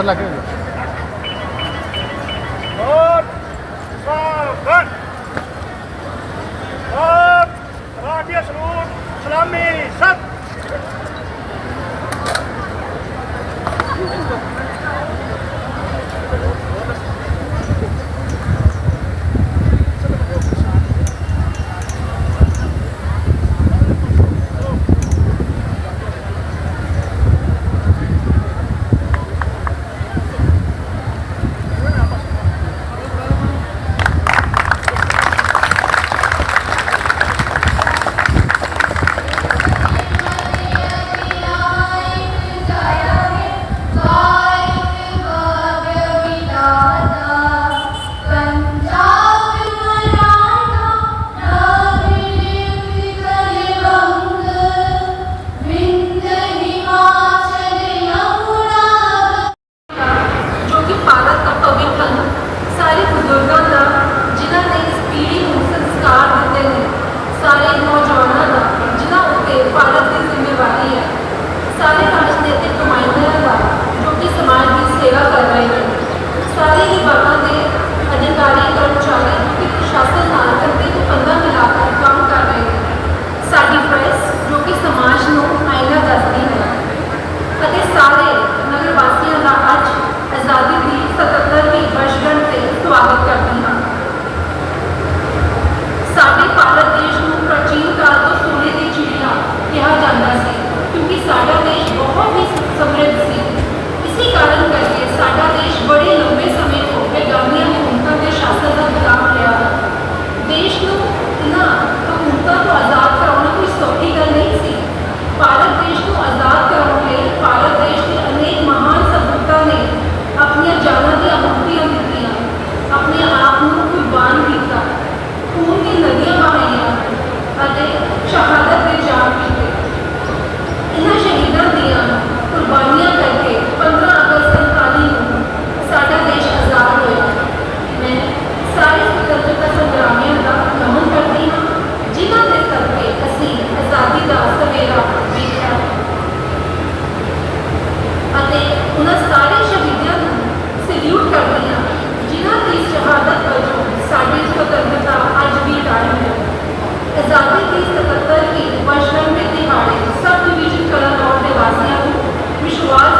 ਪੱਥਰ ਲੱਗੇ ਹੋਏ ਸਲਾਮੀ। 177 ਈਦ ਪਸ਼ਵਨ ਮੇਤੇ ਸਬ ਡਿਵੀਜ਼ਨ ਕਲਨ ਦੇ ਵਾਸੀਆਂ ਨੂੰ ਵਿਸ਼ਵਾਸ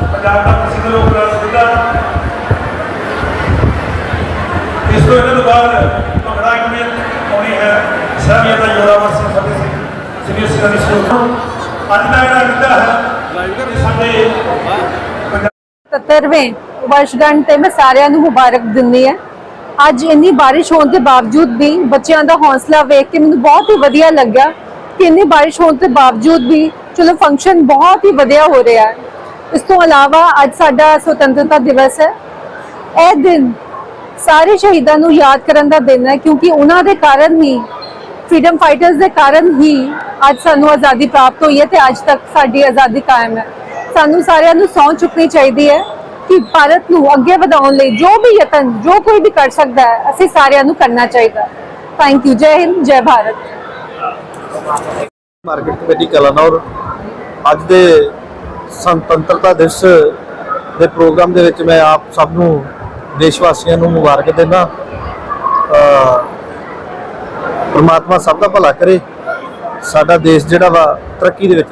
ਪੰਜਾਬ ਦਾ ਪ੍ਰਸਿੱਧ ਲੋਕ ਨਾਚ ਇਸ ਤੋਂ ਇਹਨਾਂ ਤੋਂ ਬਾਅਦ ਭੰਗੜਾ ਕਿਵੇਂ ਆਉਣੀ ਹੈ ਸਾਬੀਆਂ ਦਾ ਜੋੜਾਵਰ Singh Fateh Singh senior secondary school ਅੱਜ ਦਾ ਜਿਹੜਾ ਗਿੱਧਾ ਹੈ ਸਾਡੇ 77ਵੇਂ ਵਰਸ਼ਗੰਢ ਤੇ ਮੈਂ ਸਾਰਿਆਂ ਨੂੰ ਮੁਬਾਰਕ ਦਿੰਦੀ ਹਾਂ। ਅੱਜ ਇੰਨੀ ਬਾਰਿਸ਼ ਹੋਣ ਦੇ ਬਾਵਜੂਦ ਵੀ ਬੱਚਿਆਂ ਦਾ ਹੌਸਲਾ ਵੇਖ ਕੇ ਮੈਨੂੰ ਬਹੁਤ ਹੀ ਵਧੀਆ ਲੱਗਿਆ ਕਿ ਇੰਨੀ ਬਾਰਿਸ਼ ਹੋਣ ਦੇ ਬਾਵਜੂਦ ਵੀ ਚਲੋ ਫੰਕਸ਼ਨ ਬਹੁਤ ਹੀ ਵਧੀਆ ਹੋ ਰਿਹਾ ਹੈ। ਇਸ ਤੋਂ ਇਲਾਵਾ ਅੱਜ ਸਾਡਾ ਸੁਤੰਤਰਤਾ ਦਿਵਸ ਹੈ। ਇਹ ਦਿਨ ਸਾਰੇ ਸ਼ਹੀਦਾਂ ਨੂੰ ਯਾਦ ਕਰਨ ਦਾ ਦਿਨ ਹੈ ਕਿਉਂਕਿ ਉਹਨਾਂ ਦੇ ਕਾਰਨ ਹੀ ਫਰੀडम ਫਾਈਟਰਸ ਦੇ ਕਾਰਨ ਹੀ ਅੱਜ ਸਾਨੂੰ ਆਜ਼ਾਦੀ ਪ੍ਰਾਪਤ ਹੋਈ ਹੈ ਤੇ ਅੱਜ ਤੱਕ ਸਾਡੀ ਆਜ਼ਾਦੀ ਕਾਇਮ ਹੈ। ਸਾਨੂੰ ਸਾਰਿਆਂ ਨੂੰ ਸਹੁੰ ਚੁੱਕਣੀ ਚਾਹੀਦੀ ਹੈ ਕਿ ਭਾਰਤ ਨੂੰ ਅੱਗੇ ਵਧਾਉਣ ਲਈ ਜੋ ਵੀ ਯਤਨ, ਜੋ ਕੋਈ ਵੀ ਕਰ ਸਕਦਾ ਹੈ, ਅਸੀਂ ਸਾਰਿਆਂ ਨੂੰ ਕਰਨਾ ਚਾਹੀਦਾ ਥੈਂਕ ਯੂ ਜੈ ਹਿੰਦ, ਜੈ ਭਾਰਤ। ਮਾਰਕੀਟ ਕਮੇਟੀ ਕਲਾਨੌਰ ਅੱਜ ਦੇ ਸੁਤੰਤਰਤਾ ਦਿਵਸ ਦੇ ਪ੍ਰੋਗਰਾਮ ਦੇ ਵਿੱਚ ਮੈਂ ਆਪ ਸਭ ਨੂੰ ਦੇਸ਼ ਵਾਸੀਆਂ ਨੂੰ ਮੁਬਾਰਕ ਦਿੰਦਾ। ਪਰਮਾਤਮਾ ਸਭ ਦਾ ਭਲਾ ਕਰੇ। ਸਾਡਾ ਦੇਸ਼ ਜਿਹੜਾ ਵਾ ਤਰੱਕੀ ਦੇ ਵਿੱਚ